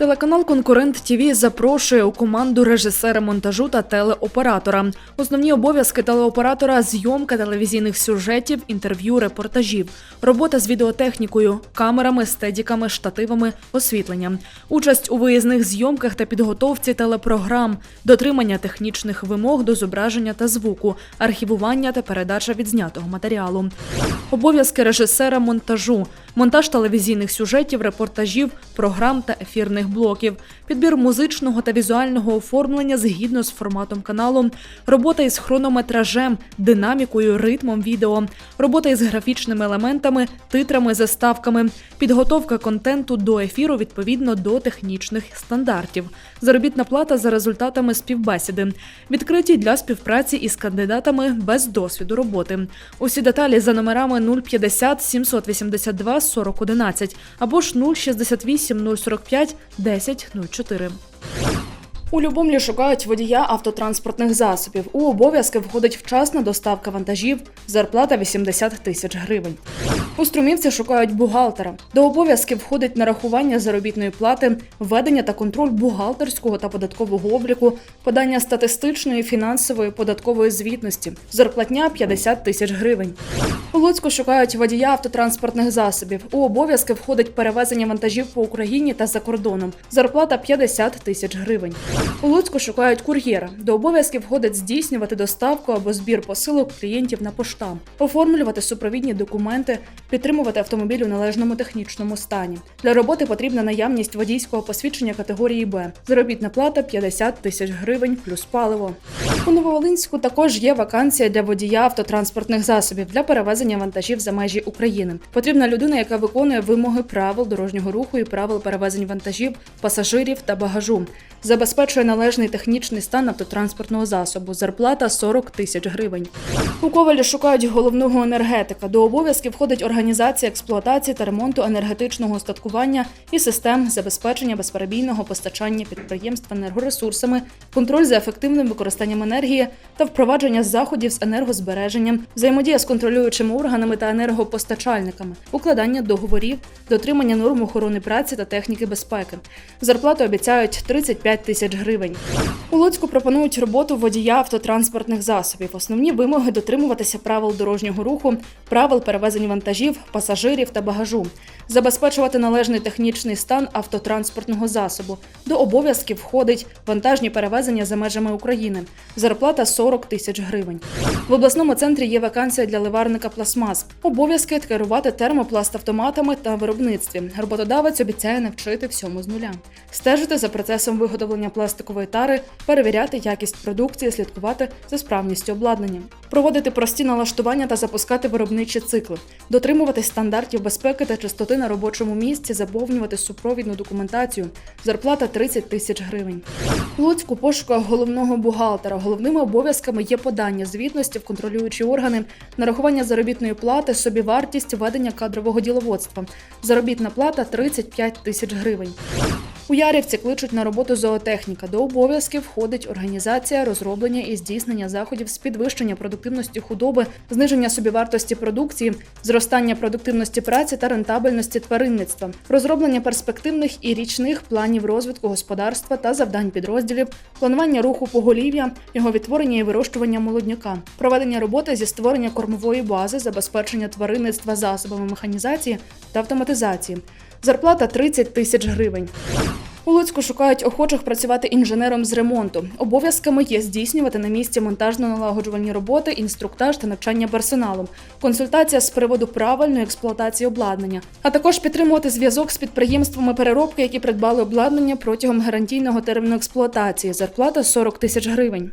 Телеканал Конкурент ТІВІ запрошує у команду режисера монтажу та телеоператора. Основні обов'язки телеоператора зйомка телевізійних сюжетів, інтерв'ю, репортажів, робота з відеотехнікою, камерами, стедіками, штативами, освітленням, участь у виїзних зйомках та підготовці телепрограм, дотримання технічних вимог до зображення та звуку, архівування та передача відзнятого матеріалу. Обов'язки режисера монтажу, монтаж телевізійних сюжетів, репортажів, програм та ефірних блоків, підбір музичного та візуального оформлення згідно з форматом каналу, робота із хронометражем, динамікою, ритмом відео, робота із графічними елементами, титрами, заставками, підготовка контенту до ефіру відповідно до технічних стандартів, заробітна плата за результатами співбесіди, відкриті для співпраці із кандидатами без досвіду роботи. Усі деталі за номерами 050 782 4011 або ж 068 045 10 04. У Любомлі шукають водія автотранспортних засобів. У обов'язки входить вчасна доставка вантажів, зарплата 80 тисяч гривень. У струмівці шукають бухгалтера. До обов'язків входить нарахування заробітної плати, ведення та контроль бухгалтерського та податкового обліку, подання статистичної, фінансової, податкової звітності, зарплатня 50 тисяч гривень. У Луцьку шукають водія автотранспортних засобів. У обов'язки входить перевезення вантажів по Україні та за кордоном. Зарплата 50 тисяч гривень. У Луцьку шукають кур'єра. До обов'язків входить здійснювати доставку або збір посилок клієнтів на поштам, оформлювати супровідні документи, підтримувати автомобіль у належному технічному стані. Для роботи потрібна наявність водійського посвідчення категорії Б. Заробітна плата 50 тисяч гривень плюс паливо. У Нововолинську також є вакансія для водія автотранспортних засобів для перевезення вантажів за межі України. Потрібна людина, яка виконує вимоги правил дорожнього руху і правил перевезень вантажів, пасажирів та багажу. Забезпечує належний технічний стан автотранспортного засобу. Зарплата 40 тисяч гривень. У Ковалі шукають головного енергетика. До обов'язків входить організація експлуатації та ремонту енергетичного устаткування і систем забезпечення безперебійного постачання підприємств енергоресурсами, контроль за ефективним використанням енергії та впровадження заходів з енергозбереженням, взаємодія з контролюючими органами та енергопостачальниками, укладання договорів, дотримання норм охорони праці та техніки безпеки. Зарплату обіцяють 35 тисяч гривень. У Луцьку пропонують роботу водія автотранспортних засобів. Основні вимоги дотримуватися правил дорожнього руху, правил перевезень вантажів, пасажирів та багажу, забезпечувати належний технічний стан автотранспортного засобу. До обов'язків входить вантажні перевезення за межами України. Зарплата 40 тисяч гривень. В обласному центрі є вакансія для ливарника пластмас. Обов'язки керувати термопластавтоматами та виробництві. Роботодавець обіцяє навчити всьому з нуля. Стежити за процесом виготовлення пластикової тари, перевіряти якість продукції, слідкувати за справністю обладнання, проводити прості налаштування та запускати виробничі цикли, дотримуватись стандартів безпеки та чистоти на робочому місці, заповнювати супровідну документацію. Зарплата 30 тисяч гривень. Луцьку пошуках головного бухгалтера. Головними обов'язками є подання звітності в контролюючі органи, нарахування заробітної плати, собівартість ведення кадрового діловодства. Заробітна плата 35 тисяч гривень. У Ярівці кличуть на роботу зоотехніка. До обов'язків входить організація, розроблення і здійснення заходів з підвищення продуктивності худоби, зниження собівартості продукції, зростання продуктивності праці та рентабельності тваринництва, розроблення перспективних і річних планів розвитку господарства та завдань підрозділів, планування руху поголів'я, його відтворення і вирощування молодняка, проведення роботи зі створення кормової бази, забезпечення тваринництва засобами механізації та автоматизації. Зарплата 30 тисяч гривень. У Луцьку шукають охочих працювати інженером з ремонту. Обов'язками є здійснювати на місці монтажно-налагоджувальні роботи, інструктаж та навчання персоналу, консультація з приводу правильної експлуатації обладнання, а також підтримувати зв'язок з підприємствами переробки, які придбали обладнання протягом гарантійного терміну експлуатації. Зарплата 40 тисяч гривень.